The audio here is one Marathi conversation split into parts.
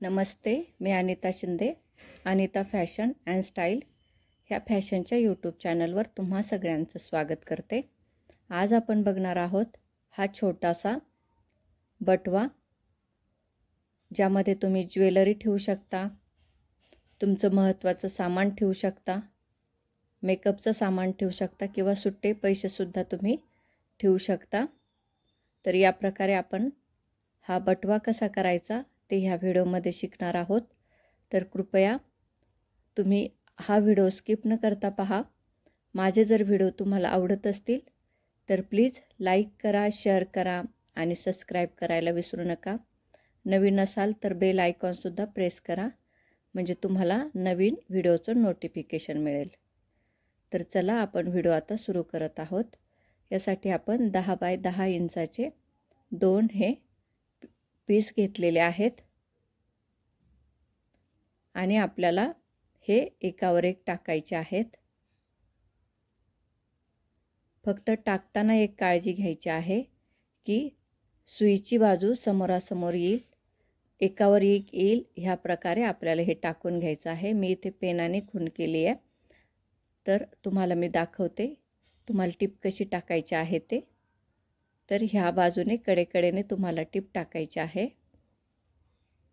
Namaste me Anita Shinde Anita fashion and style ह्या फॅशनच्या यूट्यूब चॅनलवर तुम्हा सगळ्यांचं स्वागत करते. आज आपण बघणार आहोत हा छोटासा बटवा ज्यामध्ये तुम्ही ज्वेलरी ठेवू शकता तुमचं महत्त्वाचं सामान ठेवू शकता मेकअपचं सामान ठेवू शकता किंवा सुट्टे पैसेसुद्धा तुम्ही ठेवू शकता. तर या प्रकारे आपण हा बटवा कसा करायचा ते ह्या व्हिडिओमध्ये शिकणार आहोत. तर कृपया तुम्ही हा व्हिडिओ स्किप न करता पहा. माझे जर व्हिडिओ तुम्हाला आवडत असतील तर प्लीज लाईक करा शेअर करा आणि सबस्क्राईब करायला विसरू नका. नवीन असाल तर बेल आयकॉनसुद्धा प्रेस करा म्हणजे तुम्हाला नवीन व्हिडिओचं नोटिफिकेशन मिळेल. तर चला आपण व्हिडिओ आता सुरू करत आहोत. यासाठी आपण दहा बाय दहा इंचाचे दोन हे पीस घेतलेले आहेत. आणि आपल्याला हे एकावर एक टाकायचे आहेत. फक्त टाकताना एक काळजी घ्यायची आहे की सुईची बाजू समोरासमोर येईल. एकावर एक येईल ह्या प्रकारे आपल्याला हे टाकून घ्यायचं आहे. मी इथे पेनाने खून केली आहे. तर तुम्हाला मी दाखवते. तुम्हाला टिप कशी टाकायची आहे ते. तर ह्या बाजूने कडेकडेने तुम्हाला टीप टाकायची आहे.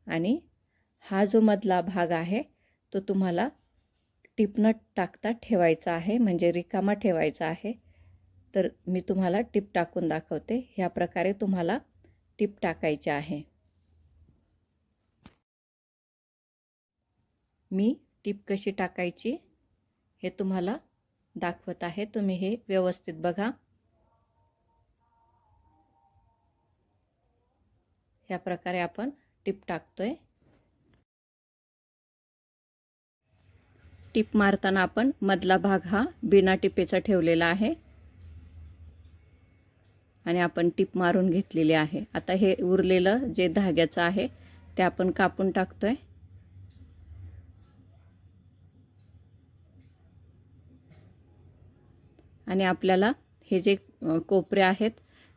आणि हा जो मधला भाग आहे तो तुम्हाला टिप न टाकता ठेवायचा आहे म्हणजे रिकामा ठेवायचा आहे. तर मी तुम्हाला टिप टाकून दाखवते. ह्या प्रकारे तुम्हाला टिप टाकायची आहे. मी टिप कशी टाकायची हे तुम्हाला दाखवत आहे. तुम्ही हे व्यवस्थित बघा. ह्या प्रकारे आपण टिप टाकतोय. टिप मारताना आपण मधला भाग हा बिना टिपेचा ठेवलेला आहे. आणि आपण टिप मारून घेतलेली आहे. आता हे उरलेलं जे धाग्याचं आहे ते आपण कापून टाकतोय. आणि आपल्याला हे जे कोपरे आहेत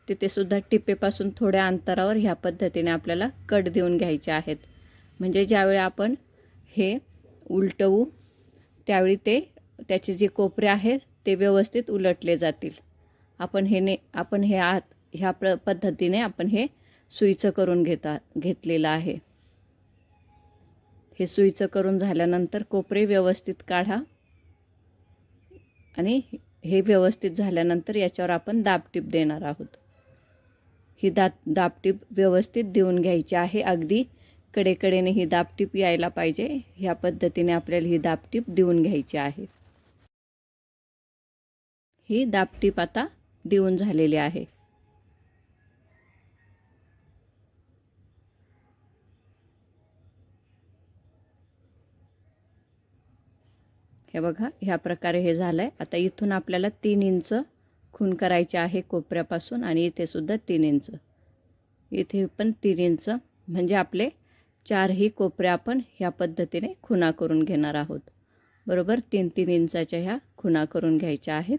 तिथे सुद्धा टिपेपासून थोड्या अंतरावर ह्या पद्धतीने आपल्याला कट देऊन घ्यायचे आहेत. म्हणजे ज्यावेळी आपण हे उलटवू त्यावेळी ते त्याचे जे कोपरे आहेत ते व्यवस्थित उलटले जातील. आपण हे ने आपण हे आत ह्या प्र पद्धतीने आपण हे सुईचं करून घेता घेतलेलं आहे. हे सुईचं करून झाल्यानंतर कोपरे व्यवस्थित काढा. आणि हे व्यवस्थित झाल्यानंतर याच्यावर आपण दाबटीप देणार आहोत. ही दात दाबटीप व्यवस्थित देऊन घ्यायची आहे. अगदी कडेकडेने ही दाबटीप यायला पाहिजे. ह्या पद्धतीने आपल्याला ही दाबटीप देऊन घ्यायची आहे. ही दाबटीप आता देऊन झालेली आहे. हे बघा ह्या प्रकारे हे झालं आहे आता इथून आपल्याला तीन इंच खून करायचे आहे कोपऱ्यापासून आणि इथेसुद्धा तीन इंच इथे पण तीन इंच म्हणजे आपले चारही कोपऱ्या आपण ह्या पद्धतीने खुणा करून घेणार आहोत. बरोबर? तीन तीन इंचाच्या ह्या खुणा करून घ्यायच्या आहेत.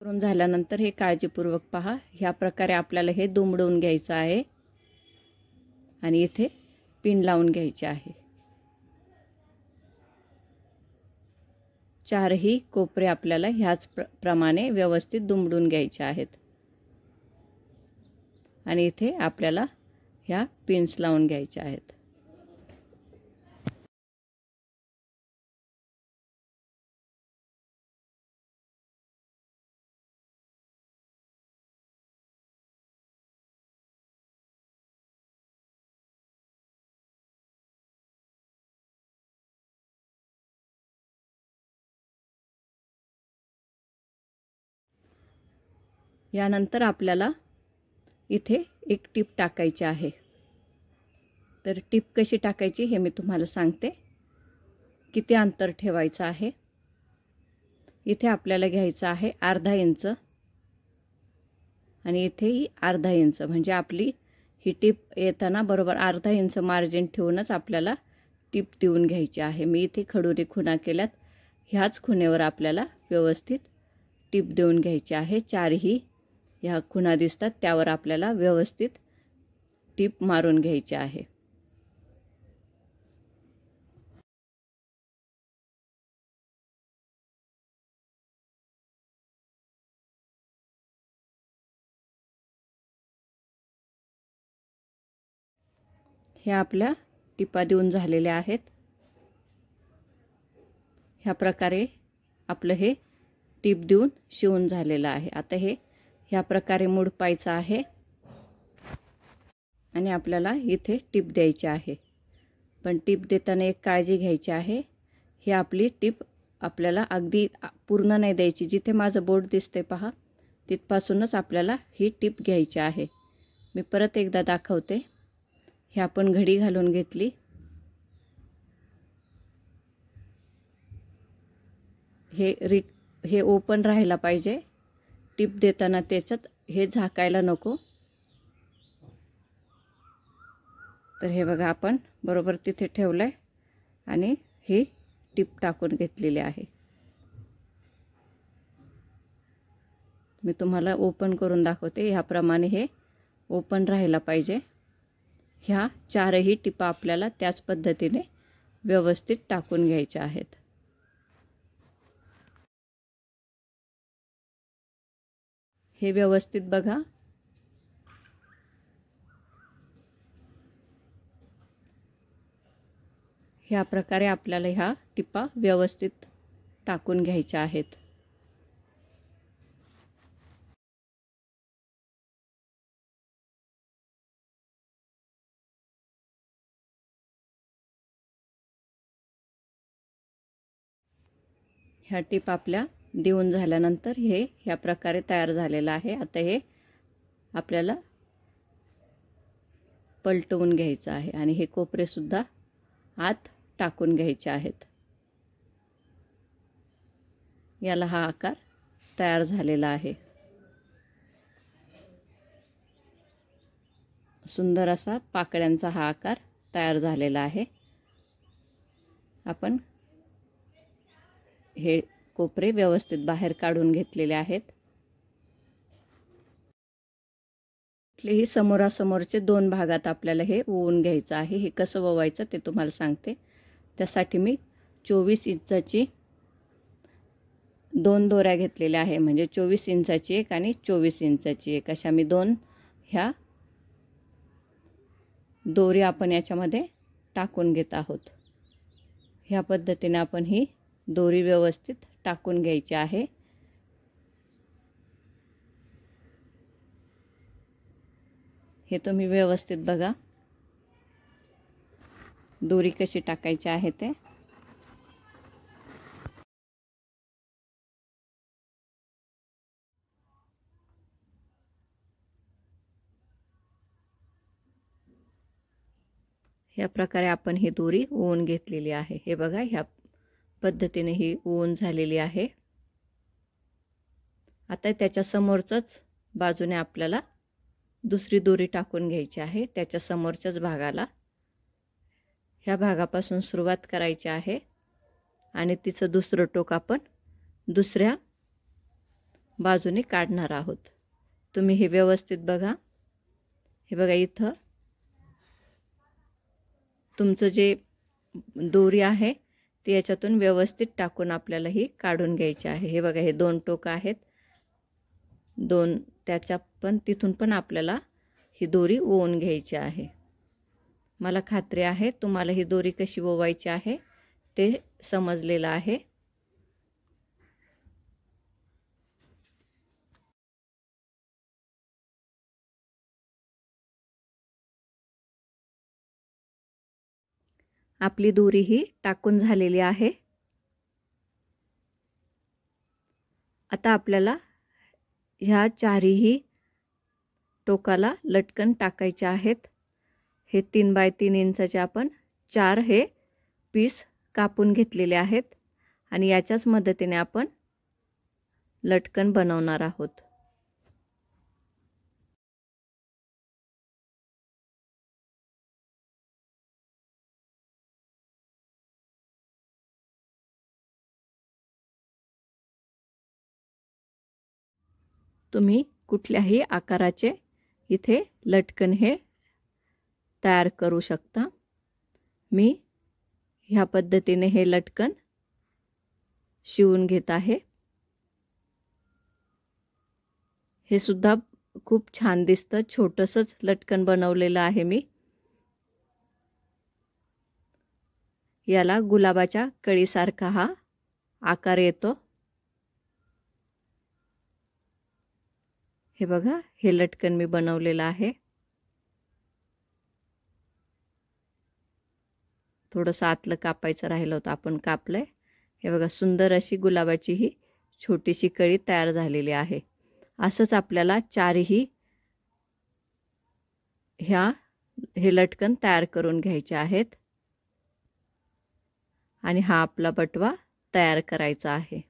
करून झाल्यानंतर हे काळजीपूर्वक पहा. ह्या प्रकारे आपल्याला हे दुमडवून घ्यायचं आहे. आणि इथे पिन लावून घ्यायचे आहे. चारही कोपरे आपल्याला ह्याच प्र प्रमाणे व्यवस्थित दुमडून घ्यायचे आहेत. आणि इथे आपल्याला ह्या पिन्स लावून घ्यायच्या आहेत. यानंतर आपल्याला इथे एक टीप टाकायची आहे. तर टीप कशी टाकायची हे मी तुम्हाला सांगते. किती अंतर ठेवायचं आहे? इथे आपल्याला घ्यायचं आहे अर्धा इंच. आणि इथेही अर्धा इंच. म्हणजे आपली ही टीप येताना बरोबर अर्धा इंच मार्जिन ठेवूनच आपल्याला टीप देऊन घ्यायची आहे. मी इथे खडुरी खुणा केल्यात. ह्याच खुणेवर आपल्याला व्यवस्थित टीप देऊन घ्यायची आहे. चारही ह्या खुणा दिसतात त्यावर आपल्याला व्यवस्थित टीप मारून घ्यायची आहे. हे आपल्या टिपा देऊन झालेल्या आहेत. ह्या प्रकारे आपलं हे टीप देऊन शिवून झालेलं आहे. आता हे ह्या प्रकारे मुडपायचं आहे. आणि आपल्याला इथे टिप द्यायची आहे. पण टिप देताना एक काळजी घ्यायची आहे. ही आपली टीप आपल्याला अगदी पूर्ण नाही द्यायची. जिथे माझं बोट दिसते पहा तिथपासूनच आपल्याला ही टिप घ्यायची आहे. मी परत एकदा दाखवते. हे आपण घडी घालून घेतली. हे रि हे ओपन राहायला पाहिजे. टिप देताना त्याच्यात हे झाकायला नको. तर हे बघा आपण बरोबर तिथे ठेवलं आहे आणि ही टिप टाकून घेतलेली आहे. मी तुम्हाला ओपन करून दाखवते. ह्याप्रमाणे हे ओपन राहायला पाहिजे. ह्या चारही टिपा आपल्याला त्याच पद्धतीने व्यवस्थित टाकून घ्यायच्या आहेत. हे व्यवस्थित बघा. ह्या प्रकारे आपल्याला ह्या टिपा व्यवस्थित टाकून घ्यायच्या आहेत. ह्या टिप आपल्या देऊन झाल्यानंतर हे ह्या प्रकारे तयार झालेलं आहे. आता हे आपल्याला पलटवून घ्यायचं आहे आणि हे कोपरेसुद्धा आत टाकून घ्यायचे आहेत. याला हा आकार तयार झालेला आहे. सुंदर असा पाकळ्यांचा हा आकार तयार झालेला आहे. आपण हे कोपरे व्यवस्थित बाहेर काढून घेतलेले आहेत. कुठलेही समोरासमोरचे दोन भागात आपल्याला हे ओवून घ्यायचं आहे. हे कसं ओवायचं ते तुम्हाला सांगते. त्यासाठी मी चोवीस इंचाची दोन दोऱ्या घेतलेल्या आहे. म्हणजे चोवीस इंचाची एक आणि चोवीस इंचाची एक. अशा मी दोन ह्या दोरी आपण याच्यामध्ये टाकून घेत आहोत. ह्या पद्धतीने आपण ही दोरी व्यवस्थित टाकून घ्यायची आहे. हे तुम्ही व्यवस्थित बघा. दोरी कशी टाकायची आहे ते. ह्या प्रकारे आपण ही दोरी ओवून घेतलेली आहे. हे बघा ह्या पद्धतीने ही ओवून झालेली आहे. आता त्याच्यासमोरचंच बाजूने आपल्याला दुसरी दोरी टाकून घ्यायची आहे. त्याच्या समोरच्याच भागाला ह्या भागापासून सुरुवात करायची आहे. आणि तिचं दुसरं टोक आपण दुसऱ्या बाजूने काढणार आहोत. तुम्ही हे व्यवस्थित बघा. हे बघा इथं तुमचं जे दोरी आहे ती याच्यातून व्यवस्थित टाकून आपल्याला ही काढून घ्यायची आहे. हे बघा हे दोन टोकं आहेत. दोन त्याच्या पण तिथून पण आपल्याला ही दोरी ओवून घ्यायची आहे. मला खात्री आहे तुम्हाला ही दोरी कशी ओवायची आहे ते समजलेलं आहे. आपली दोरी ही टाकून झालेली आहे. आता आपल्याला ह्या चारीही टोकाला लटकन टाकायच्या आहेत. हे तीन बाय तीन इंचाचे आपण चार हे पीस कापून घेतलेले आहेत आणि याच्याच मदतीने आपण लटकन बनवणार आहोत. तुम्ही कुठल्याही आकाराचे इथे लटकन हे तयार करू शकता. मी ह्या पद्धतीने हे लटकन शिवून घेत आहे. हे सुद्धा खूप छान दिसतं. छोटंसंच लटकन बनवलेलं आहे मी. याला गुलाबाच्या कळीसारखा हा आकार येतो. हे बघा हे लटकन मी बनवलेलं आहे. थोडंसं आतलं कापायचं राहिलं होतं आपण कापलं आहे हे बघा सुंदर अशी गुलाबाची ही छोटीशी कळी तयार झालेली आहे. असंच आपल्याला चारही ह्या हे लटकन तयार करून घ्यायचे आहेत. आणि हा आपला बटवा तयार करायचा आहे.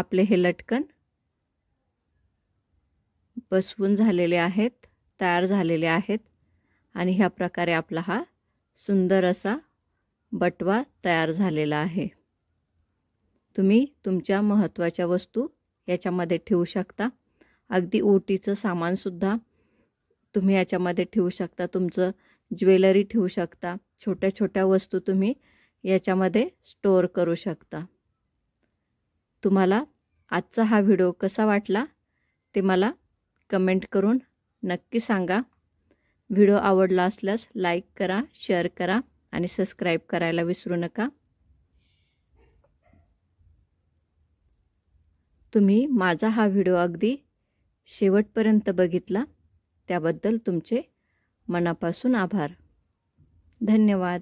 आपले हे लटकन बसवून झालेले आहेत तयार झालेले आहेत आणि ह्या प्रकारे आपला हा सुंदर असा बटवा तयार झालेला आहे. तुम्ही तुमच्या महत्त्वाच्या वस्तू याच्यामध्ये ठेवू शकता. अगदी ओटीचं सामानसुद्धा तुम्ही याच्यामध्ये ठेवू शकता. तुमचं ज्वेलरी ठेवू शकता. छोट्या छोट्या वस्तू तुम्ही याच्यामध्ये स्टोअर करू शकता. तुम्हाला आजचा हा व्हिडिओ कसा वाटला ते मला कमेंट करून नक्की सांगा. व्हिडिओ आवडला असल्यास लाईक करा शेअर करा आणि सबस्क्राईब करायला विसरू नका. तुम्ही माझा हा व्हिडिओ अगदी शेवटपर्यंत बघितला त्याबद्दल तुमचे मनापासून आभार. धन्यवाद.